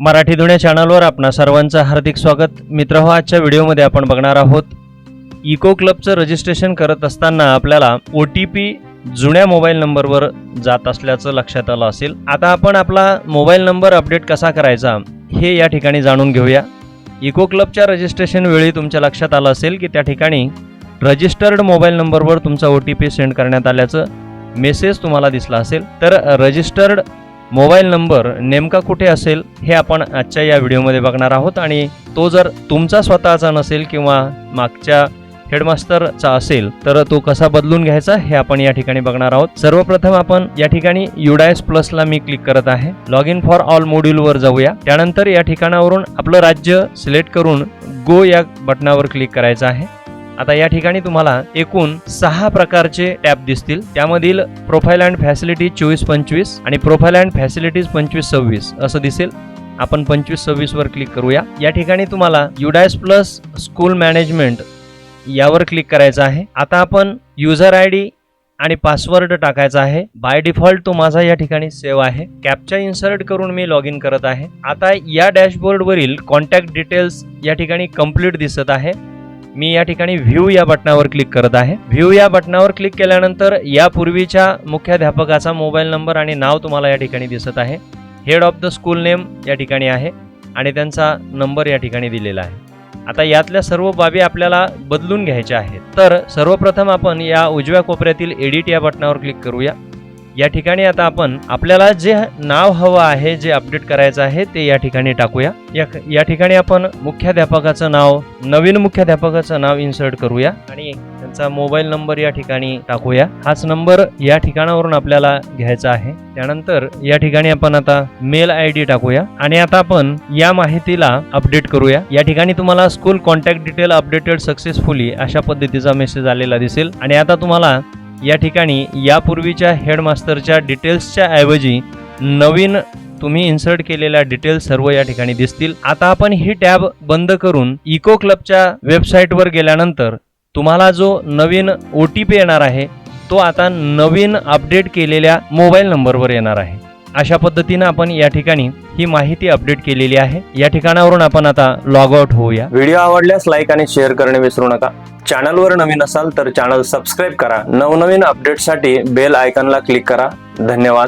मराठी दुनिया चॅनलवर आपणा सर्वांचं हार्दिक स्वागत. मित्र हो आजच्या व्हिडिओमध्ये आपण बघणार आहोत इको क्लबचं रजिस्ट्रेशन करत असताना आपल्याला ओ टी पी जुन्या मोबाईल नंबरवर जात असल्याचं लक्षात आलं असेल. आता आपण आपला मोबाईल नंबर अपडेट कसा करायचा हे या ठिकाणी जाणून घेऊया. इको क्लबच्या रजिस्ट्रेशन वेळी तुमच्या लक्षात आलं असेल की त्या ठिकाणी रजिस्टर्ड मोबाईल नंबरवर तुमचा ओ टी पी सेंड करण्यात आल्याचं मेसेज तुम्हाला दिसला असेल. तर रजिस्टर्ड मोबाईल नंबर नेमका कुठे असेल हे आपण आजच्या या व्हिडिओमध्ये बघणार आहोत आणि तो जर तुमचा स्वतःचा नसेल किंवा मागच्या हेडमास्टरचा असेल तर तो कसा बदलून घ्यायचा हे आपण या ठिकाणी बघणार आहोत. सर्वप्रथम आपण या ठिकाणी युडायस प्लसला मी क्लिक करत आहे. लॉग इन फॉर ऑल मॉड्यूलवर जाऊया. त्यानंतर या ठिकाणावरून आपलं राज्य सिलेक्ट करून गो या बटनावर क्लिक करायचं आहे. आता या ठिकाणी तुम्हाला एकूण सहा प्रकारचे टॅब दिसतील. त्यामधील प्रोफाईल अँड फॅसिलिटी चोवीस पंचवीस आणि प्रोफाईल अँड फॅसिलिटीज पंचवीस सव्वीस असं दिसेल. आपण पंचवीस सव्वीस वर क्लिक करूया. या ठिकाणी तुम्हाला युडायस प्लस स्कूल मॅनेजमेंट यावर क्लिक करायचं आहे. आता आपण युजर आय डी आणि पासवर्ड टाकायचा आहे. बाय डिफॉल्ट तो माझा या ठिकाणी सेव्ह आहे. कॅपचा इन्सर्ट करून मी लॉग इन करत आहे. आता या डॅशबोर्डवरील कॉन्टॅक्ट डिटेल्स या ठिकाणी कंप्लीट दिसत आहे. मी या ठिकाणी व्ह्यू या बटनावर क्लिक करत आहे. व्ह्यू या बटनावर क्लिक केल्यानंतर यापूर्वीच्या मुख्याध्यापकाचा मोबाईल नंबर आणि नाव तुम्हाला या ठिकाणी दिसत आहे. Head of the school name या ठिकाणी आहे आणि त्यांचा नंबर या ठिकाणी दिलेला आहे. आता यातल्या सर्व बाबी आपल्याला बदलून घ्यायच्या आहेत. तर सर्वप्रथम आपण या उजव्या कोपऱ्यातील एडिट या बटनावर क्लिक करूया. या ठिकाणी आता आपण आपल्याला जे नाव हवं आहे जे अपडेट करायचं आहे ते या ठिकाणी टाकूया. या या ठिकाणी आपण मुख्याध्यापकाचं नाव नवीन मुख्याध्यापकाचं नाव इन्सर्ट करूया आणि त्यांचा मोबाईल नंबर या ठिकाणी टाकूया. हाच नंबर या ठिकाणावरून आपल्याला घ्यायचा आहे. त्यानंतर या ठिकाणी आपण आता मेल आय डी टाकूया आणि आता आपण या माहितीला अपडेट करूया. या ठिकाणी तुम्हाला school contact detail updated successfully अशा पद्धतीचा मेसेज आलेला दिसेल. आणि आता तुम्हाला या ठिकाणी यापूर्वीच्या हेडमास्टरच्या डिटेल्सच्या ऐवजी नवीन तुम्ही इन्सर्ट केलेल्या डिटेल्स सर्व या ठिकाणी दिसतील. आता आपण ही टॅब बंद करून इको क्लबच्या वेबसाईटवर गेल्यानंतर तुम्हाला जो नवीन ओ टी पी येणार आहे तो आता नवीन अपडेट केलेल्या मोबाईल नंबरवर येणार आहे. अशा पद्धतीनं आपण या ठिकाणी ही माहिती अपडेट केलेली आहे. या ठिकाणावरून आपण आता लॉग आउट होऊया. व्हिडिओ आवडल्यास लाईक आणि शेअर करणे विसरू नका. चॅनलवर नवीन असाल तर चॅनल सबस्क्राईब करा. नवनवीन अपडेटसाठी बेल आयकॉनला क्लिक करा. धन्यवाद.